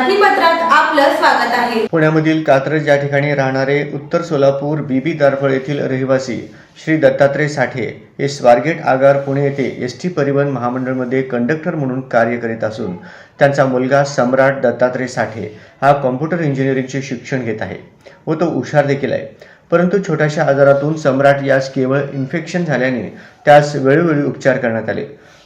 आपलं स्वागत आहे. पुण्यामधील कात्रज या ठिकाणी राहणारे उत्तर सोलापूर बीबी दारफळ येथील रहिवासी श्री दत्तात्रय साठे हे स्वारगेट आगार पुणे येथे एस टी परिवहन महामंडळमध्ये कंडक्टर म्हणून कार्य करीत असून त्यांचा मुलगा सम्राट दत्तात्रय साठे हा कॉम्प्युटर इंजिनिअरिंगचे शिक्षण घेत आहे व तो हुशार देखील आहे. परंतु छोट्याशा आजारातून सम्राट यास केवळ इन्फेक्शन झाल्याने त्यास वेळोवेळी उपचार करण्यात आले.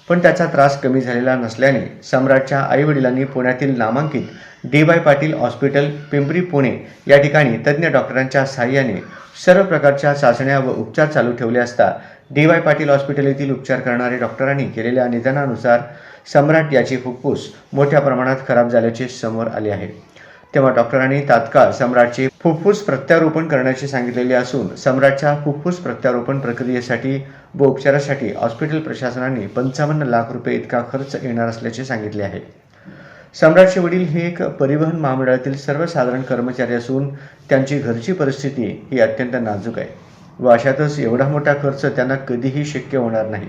पण त्याचा त्रास कमी झालेला नसल्याने सम्राटच्या आईवडिलांनी पुण्यातील नामांकित D Y Patil hospital Pimpri Pune या ठिकाणी तज्ज्ञ डॉक्टरांच्या सहाय्याने सर्व प्रकारच्या चाचण्या व उपचार चालू ठेवले असता डी वाय पाटील हॉस्पिटल येथील उपचार करणारे डॉक्टरांनी केलेल्या निदानानुसार सम्राट याची फुफ्फुस मोठ्या प्रमाणात खराब झाल्याचे समोर आले आहे. तेव्हा डॉक्टरांनी तात्काळ सम्राटचे फुफ्फुस प्रत्यारोपण करण्याचे सांगितलेले असून सम्राटच्या फुफ्फुस प्रत्यारोपण प्रक्रियेसाठी व उपचारासाठी हॉस्पिटल प्रशासनाने पंचावन्न लाख रुपये इतका खर्च येणार असल्याचे सांगितले आहे. सम्राटचे वडील हे एक परिवहन महामंडळातील सर्वसाधारण कर्मचारी असून त्यांची घरची परिस्थिती ही अत्यंत नाजूक आहे व अशातच एवढा मोठा खर्च त्यांना कधीही शक्य होणार नाही.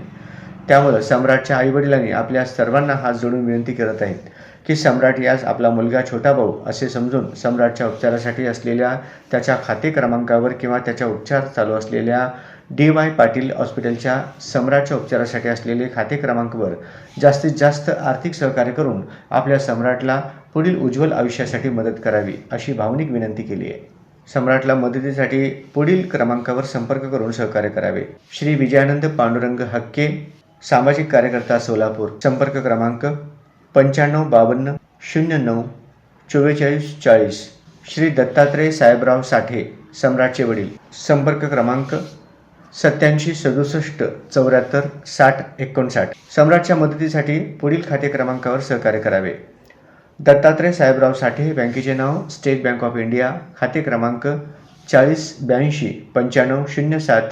त्यामुळं सम्राटच्या आईवडिलांनी आपल्या सर्वांना हात जोडून विनंती करत आहेत की सम्राट यास आपला मुलगा छोटा भाऊ असे समजून सम्राटच्या उपचारासाठी असलेल्या त्याच्या खाते क्रमांकावर किंवा त्याच्या उपचार चालू असलेल्या डी वाय पाटील हॉस्पिटलच्या सम्राटच्या उपचारासाठी असलेले खाते क्रमांकावर जास्तीत जास्त आर्थिक सहकार्य करून आपल्या सम्राटला पुढील उज्ज्वल आयुष्यासाठी मदत करावी अशी भावनिक विनंती केली आहे. सम्राटला मदतीसाठी पुढील क्रमांकावर संपर्क करून सहकार्य करावे. श्री विजयानंद पांडुरंग हक्के सामाजिक कार्यकर्ता सोलापूर संपर्क क्रमांक पंच्याण्णव बावन्न शून्य नऊ चव्वेचाळीस चाळीस. श्री दत्तात्रय साहेबराव साठे सम्राटचे वडील. संपर्क क्रमांक सत्याऐंशी सदुसष्ट चौऱ्याहत्तर साठ एकोणसाठ. सम्राटच्या मदतीसाठी पुढील खाते क्रमांकावर सहकार्य करावे. दत्तात्रय साहेबराव साठे हे बँकेचे नाव स्टेट बँक ऑफ इंडिया खाते क्रमांक चाळीस ब्याऐंशी पंच्याण्णव शून्य सात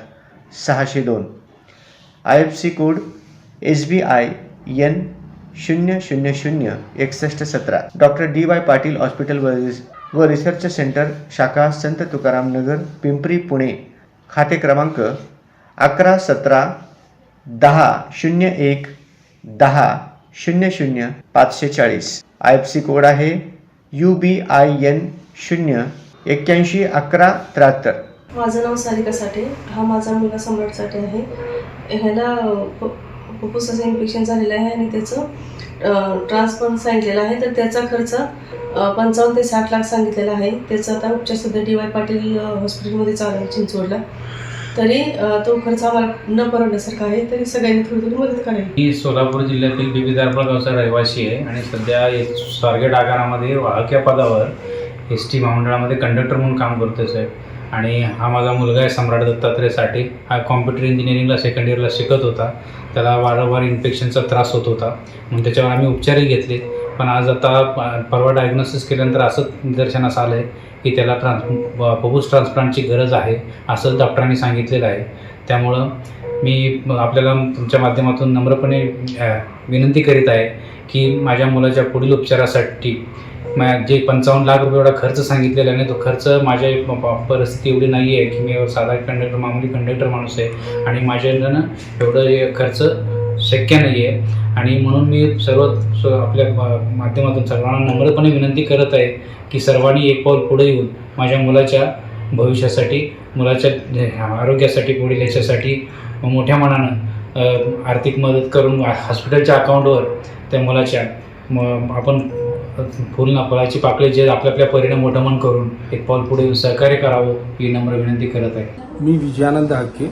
सहाशे दोन. I F C code S B I N शून्य शून्य शून्य एकसष्ट सतरा. Doctor D Y Patil hospital व रिस व रिसर्च सेंटर शाखा संत तुकाराम नगर पिंपरी पुणे. खाते क्रमांक अकरा सतरा दहा शून्य एक दहा शून्य शून्य पाचशे चाळीस. आय एफ सी कोड आहे यू बी आय एन शून्य एक्क्याऐंशी अकरा त्र्याहत्तर. माझं नाव सारिका साठे. हा माझा मुलगा सम्राट साठे आहे. ह्याला फुफ्फुसाचं इन्फेक्शन झालेलं आहे आणि त्याचं ट्रान्सफर सांगितलेलं आहे. तर त्याचा खर्च पंचावन्न ते साठ लाख सांगितलेला आहे. त्याचा आता उपचार सध्या डी वाय पाटील हॉस्पिटलमध्ये चालू आहे चिंचवडला. तरी तो खर्च आम्हाला न परवडण्यासारखा आहे. तरी सगळ्यांनी थोडी थोडी मदत करावी. मी सोलापूर जिल्ह्यातील बिबी दारपळ गावचा रहिवासी आहे आणि सध्या स्वारगेट आगारामध्ये वाहक्या पदावर एस टी महामंडळामध्ये कंडक्टर म्हणून काम करतोय साहेब. आणि हा माझा मुलगा आहे सम्राट दत्तात्रय साठे हा कॉम्प्युटर इंजिनिअरिंगला सेकंड इयरला शिकत होता. त्याला वारंवार इन्फेक्शनचा त्रास होत होता. म्हणून त्याच्यावर आम्ही उपचारही घेतले. पण आज आता प- परवा डायग्नोसिस केल्यानंतर असं निदर्शनास आलं आहे की त्याला ट्रान्स पबूस ट्रान्सप्लांटची गरज आहे असं डॉक्टरांनी सांगितलेलं आहे. त्यामुळं मी आपल्याला तुमच्या माध्यमातून नम्रपणे विनंती करीत आहे की माझ्या मुलाच्या पुढील उपचारासाठी जे पंचावन्न लाख रुपये एवढा खर्च सांगितलेला आहे तो खर्च माझ्या प- परिस्थिती एवढी नाही आहे की मी साधा कंडक्टर मामूली कंडक्टर माणूस आहे. आणि माझ्यानं एवढं हे खर्च शक्य नाही आहे आणि म्हणून मी सर्व आपल्या माध्यमातून सर्वांना नम्रपणे विनंती करत आहे की सर्वांनी एक पाऊल पुढे येऊन माझ्या मुलाच्या भविष्यासाठी मुलाच्या आरोग्यासाठी पुढील याच्यासाठी मोठ्या मनानं आर्थिक मदत करून हॉस्पिटलच्या अकाउंटवर त्या मुलाच्या म आपण फुल ना फळाची पाकळी जे आपल्या आपल्या परिणाम मोठं करून एक पाऊल पुढे येऊन सहकार्य करावं ही नम्र विनंती करत आहे. मी विजयानंद हक्के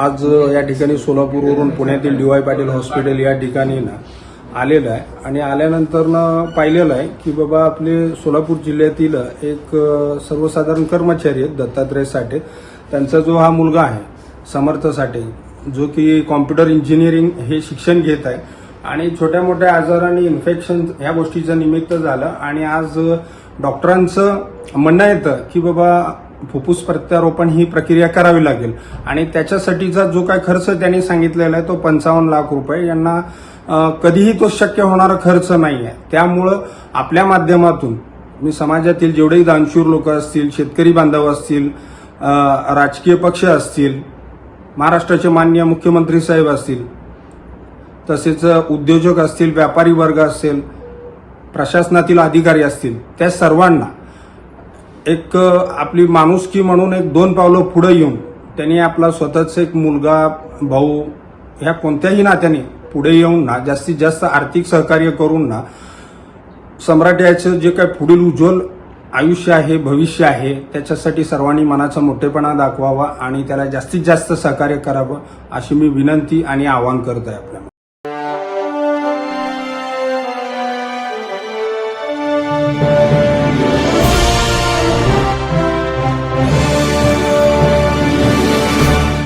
आज या ठिकाणी सोलापूरवरून पुण्यातील डी वाय पाटील हॉस्पिटल या ठिकाणी ना आलेलं आहे. आणि आल्यानंतर ना पाहिलेलं आहे की बाबा आपले सोलापूर जिल्ह्यातील एक सर्वसाधारण कर्मचारी आहेत दत्तात्रय साठे. त्यांचा जो हा मुलगा आहे समर्थ साठे जो की कॉम्प्युटर इंजिनिअरिंग हे शिक्षण घेत आहे आणि छोट्या मोठ्या आजाराने इन्फेक्शन ह्या गोष्टीचं निमित्त झालं. आणि आज डॉक्टरांचं म्हणणं येतं की बाबा फुफ्फुस प्रत्यारोपण ही प्रक्रिया करावी लागेल. आणि त्याच्यासाठीचा जो काय खर्च त्यांनी सांगितलेला आहे तो पंचावन्न लाख रुपये. यांना कधीही तो शक्य होणारा खर्च नाही आहे त्यामुळं आपल्या माध्यमातून मी समाजातील जेवढेही दानशूर लोक असतील शेतकरी बांधव असतील राजकीय पक्ष असतील महाराष्ट्राचे माननीय मुख्यमंत्री साहेब असतील तसेच उद्योजक असतील व्यापारी वर्ग असेल प्रशासनातील अधिकारी असतील त्या सर्वांना एक आपली माणुसकी म्हणून एक दोन पावलं पुढे येऊन त्यांनी आपला स्वतःच एक मुलगा भाऊ ह्या कोणत्याही नात्याने पुढे येऊन ना जास्तीत जास्त आर्थिक सहकार्य करून ना सम्राट याचं जे काय पुढील उज्ज्वल आयुष्य आहे भविष्य आहे त्याच्यासाठी सर्वांनी मनाचा मोठेपणा दाखवावा आणि त्याला जास्तीत जास्त सहकार्य करावं अशी मी विनंती आणि आवाहन करत आहे आपल्याला.